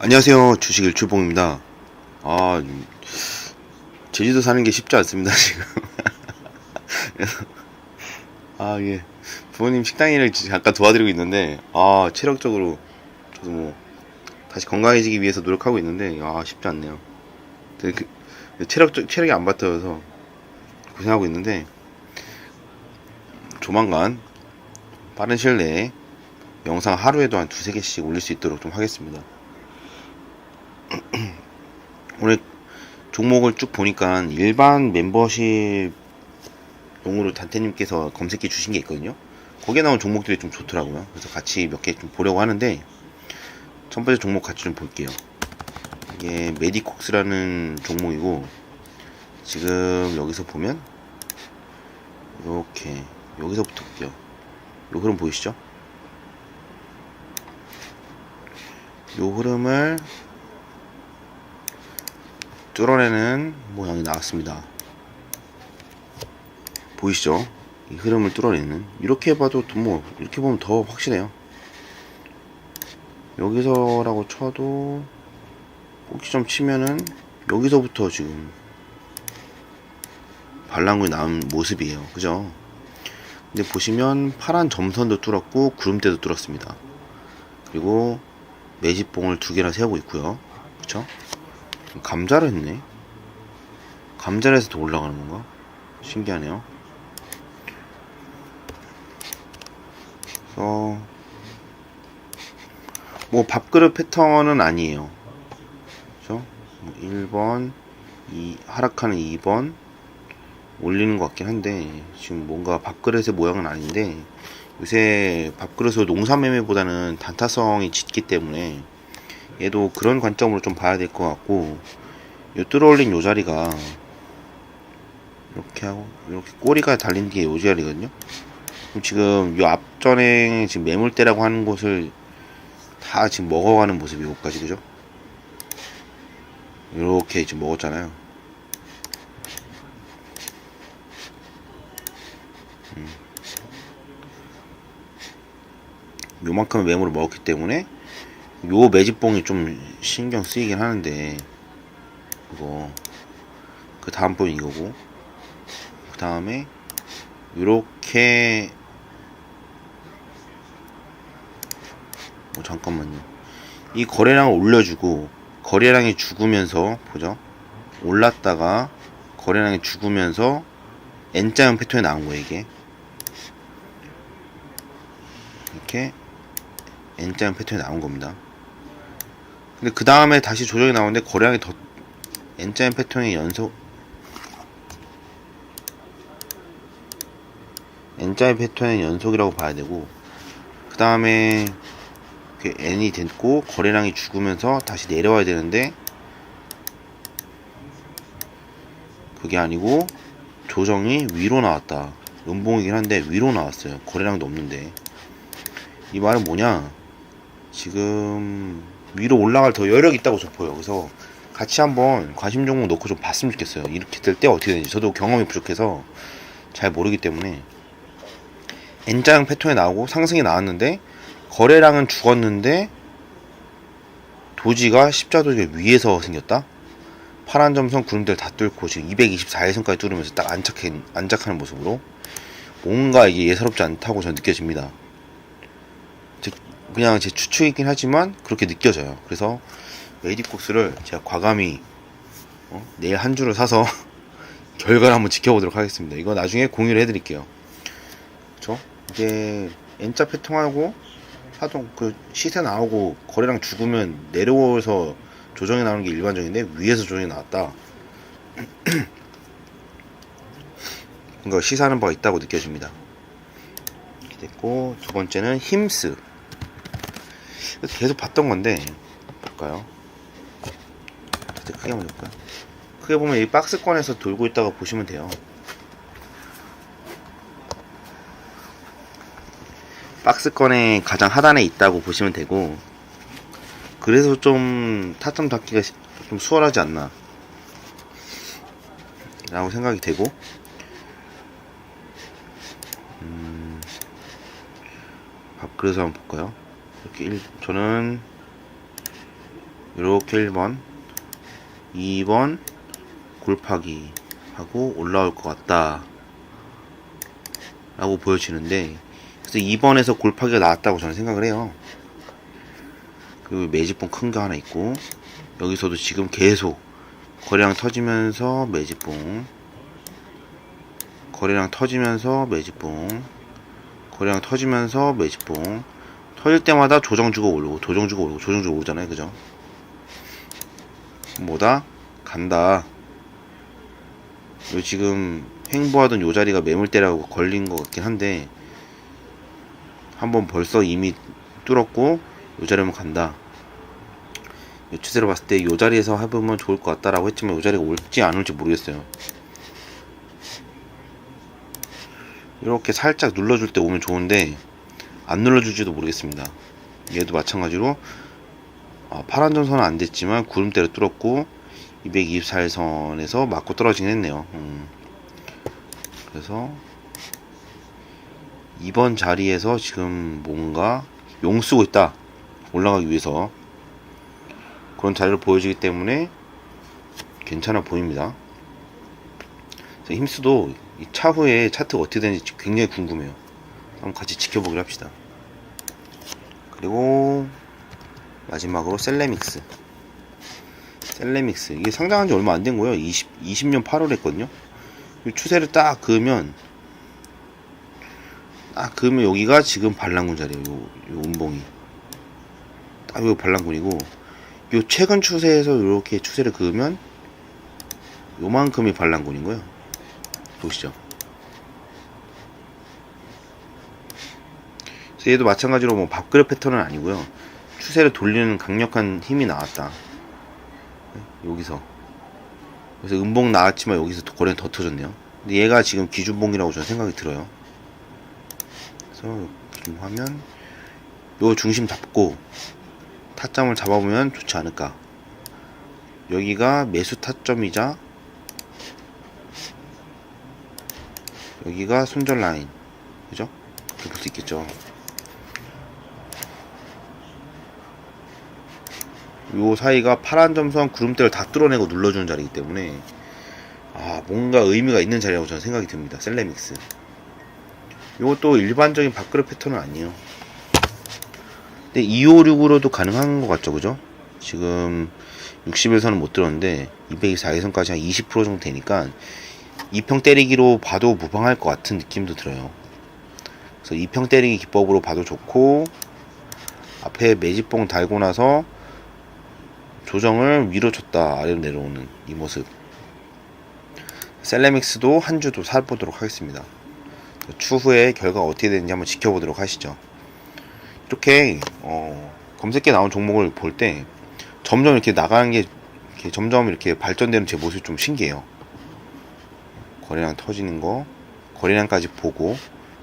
안녕하세요. 주식 일출봉입니다. 아, 제주도 사는 게 쉽지 않습니다, 지금. 아, 예. 부모님 식당 일을 잠깐 도와드리고 있는데, 아, 체력적으로, 저도 뭐, 다시 건강해지기 위해서 노력하고 있는데, 아, 쉽지 않네요. 그, 체력, 체력이 안 받쳐서 고생하고 있는데, 조만간, 빠른 시일 내에 영상 하루에도 한 두세 개씩 올릴 수 있도록 좀 하겠습니다. 오늘 종목을 쭉 보니까 일반 멤버십 용으로 단태님께서 검색해 주신 게 있거든요. 거기에 나온 종목들이 좀 좋더라고요. 그래서 같이 몇 개 좀 보려고 하는데 첫 번째 종목 같이 좀 볼게요. 이게 메디콕스라는 종목이고 지금 여기서 보면 이렇게 여기서부터 볼게요. 요 흐름 보이시죠? 요 흐름을 뚫어내는 모양이 나왔습니다. 보이시죠? 이 흐름을 뚫어내는 이렇게 봐도 또뭐 이렇게 보면 더 확실해요. 여기서라고 쳐도 꼭지점 치면은 여기서부터 지금 반란군이 나온 모습이에요. 그죠? 근데 보시면 파란 점선도 뚫었고 구름대도 뚫었습니다. 그리고 매집봉을 두 개나 세우고 있고요. 그쵸? 감자를 했네. 감자를 해서 더 올라가는 건가? 신기하네요. 그래서 뭐 밥그릇 패턴은 아니에요. 그죠? 뭐 1번, 2, 하락하는 2번 올리는 것 같긴 한데 지금 뭔가 밥그릇의 모양은 아닌데 요새 밥그릇으로 농사 매매보다는 단타성이 짙기 때문에 얘도 그런 관점으로 좀 봐야 될 것 같고 요 뚫어올린 요 자리가 이렇게 하고 이렇게 꼬리가 달린 게요 자리거든요. 그럼 지금 요 앞전에 지금 매물대라고 하는 곳을 다 지금 먹어가는 모습이 요까지 그죠? 이렇게 지금 먹었잖아요. 요만큼 매물을 먹었기 때문에 요 매집봉이 좀 신경 쓰이긴 하는데 이거 그 다음 번 이거고 그 다음에 요렇게 어, 잠깐만요. 이 거래량을 올려주고 거래량이 죽으면서 보죠? 올랐다가 거래량이 죽으면서 N자형 패턴이 나온 거예요 이게. 이렇게 N자형 패턴이 나온 겁니다. 근데 그 다음에 다시 조정이 나오는데 거래량이 더 N자형 패턴의 연속 N자형 패턴의 연속이라고 봐야 되고 그 다음에 N이 됐고 거래량이 죽으면서 다시 내려와야 되는데 그게 아니고 조정이 위로 나왔다. 음봉이긴 한데 위로 나왔어요. 거래량도 없는데 이 말은 뭐냐? 지금 위로 올라갈 더 여력 있다고 저 보여. 그래서 같이 한번 관심 종목 놓고 좀 봤으면 좋겠어요. 이렇게 될 때 어떻게 되는지 저도 경험이 부족해서 잘 모르기 때문에 N자형 패턴이 나오고 상승이 나왔는데 거래량은 죽었는데 도지가 십자도지 위에서 생겼다. 파란 점선 구름대를 다 뚫고 지금 224일선까지 뚫으면서 딱 안착해 안착하는 모습으로 뭔가 이게 예사롭지 않다고 저는 느껴집니다. 그냥 제 추측이긴 하지만 그렇게 느껴져요. 그래서 메디콕스를 제가 과감히 어? 내일 한 주를 사서 결과를 한번 지켜보도록 하겠습니다. 이거 나중에 공유를 해드릴게요. 그쵸? 이게 N자 패턴하고 하동 그 시세 나오고 거래량 죽으면 내려오서 조정이 나오는 게 일반적인데 위에서 조정이 나왔다. 뭔가 시사하는 바가 있다고 느껴집니다. 됐고 두 번째는 힘스. 계속 봤던 건데 볼까요? 크게 한번 볼까요? 크게 보면 이 박스권에서 돌고 있다가 보시면 돼요. 박스권의 가장 하단에 있다고 보시면 되고 그래서 좀 타점 잡기가 좀 수월하지 않나 라고 생각이 되고 음, 밥그릇을 한번 볼까요? 이렇게 일, 저는 이렇게 1번 2번 골파기 하고 올라올 것 같다. 라고 보여지는데 그래서 2번에서 골파기가 나왔다고 저는 생각을 해요. 그리고 매집봉 큰 거 하나 있고 여기서도 지금 계속 거래량 터지면서 매집봉 거래량 터지면서 매집봉 거래량 터지면서 매집봉 터질 때마다 조정 주고 오르고 조정 주고 오르고 조정 주고 오르잖아요. 그죠? 뭐다? 간다. 요 지금 행보하던 요 자리가 매물대라고 걸린 것 같긴 한데 한번 벌써 이미 뚫었고 요 자리면 간다. 요 추세로 봤을 때 요 자리에서 해보면 좋을 것 같다라고 했지만 요 자리가 올지 안 올지 모르겠어요. 이렇게 살짝 눌러줄 때 오면 좋은데 안 눌러줄지도 모르겠습니다. 얘도 마찬가지로 아, 파란 전선은 안 됐지만 구름대로 뚫었고 224선에서 맞고 떨어지긴 했네요. 음. 그래서 이번 자리에서 지금 뭔가 용 쓰고 있다. 올라가기 위해서 그런 자리를 보여주기 때문에 괜찮아 보입니다. 힘수도 이 차후에 차트가 어떻게 되는지 굉장히 궁금해요. 한번 같이 지켜보기로 합시다 그리고 마지막으로 셀레믹스. 셀레믹스. 이게 상장한 지 얼마 안 된 거예요. 20, 20년 8월 했거든요. 이 추세를 딱 그으면 딱 그으면 여기가 지금 반란군 자리에요. 요, 요 운봉이. 딱 요 반란군이고 요 최근 추세에서 이렇게 추세를 그으면 요만큼이 반란군인 거예요. 보시죠 그래서 얘도 마찬가지로 뭐 밥그릇 패턴은 아니고요. 추세를 돌리는 강력한 힘이 나왔다. 여기서. 그래서 음봉 나왔지만 여기서 거래는 더 터졌네요. 근데 얘가 지금 기준봉이라고 저는 생각이 들어요. 그래서 지금 하면 요 중심 잡고 타점을 잡아보면 좋지 않을까. 여기가 매수 타점이자 여기가 손절 라인. 그죠? 이렇게 볼 수 있겠죠 요 사이가 파란 점선 구름대를 다 뚫어내고 눌러주는 자리이기 때문에 아 뭔가 의미가 있는 자리라고 저는 생각이 듭니다. 셀레믹스. 요것도 일반적인 밥그릇 패턴은 아니에요. 근데 256으로도 가능한 것 같죠 그죠? 지금 60에서는 못 들었는데 224에선까지 한 20% 정도 되니까 2평 때리기로 봐도 무방할 것 같은 느낌도 들어요. 그래서 2평 때리기 기법으로 봐도 좋고 앞에 매집봉 달고 나서 조정을 위로 줬다 아래로 내려오는 이 모습. 셀레믹스도 한 주도 살보도록 하겠습니다. 추후에 결과가 어떻게 되는지 한번 지켜보도록 하시죠. 이렇게 어, 검색에 나온 종목을 볼 때 점점 이렇게 나가는 게 이렇게 점점 이렇게 발전되는 제 모습이 좀 신기해요. 거래량 터지는 거 거래량까지 보고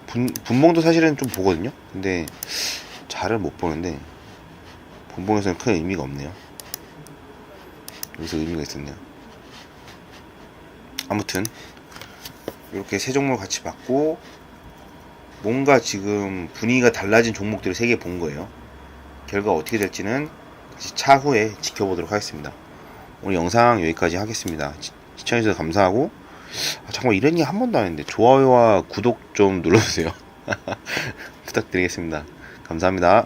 분, 분봉도 사실은 좀 보거든요. 근데 잘은 못 보는데 분봉에서는 큰 의미가 없네요 여기서 의미가 있었네요. 아무튼 이렇게 세 종목 같이 봤고 뭔가 지금 분위기가 달라진 종목들을 세 개 본 거예요. 결과 어떻게 될지는 차후에 지켜보도록 하겠습니다. 오늘 영상 여기까지 하겠습니다. 시- 시청해주셔서 감사하고 아, 정말 이런 얘기 한 번도 안 했는데 좋아요와 구독 좀 눌러주세요. 부탁드리겠습니다. 감사합니다.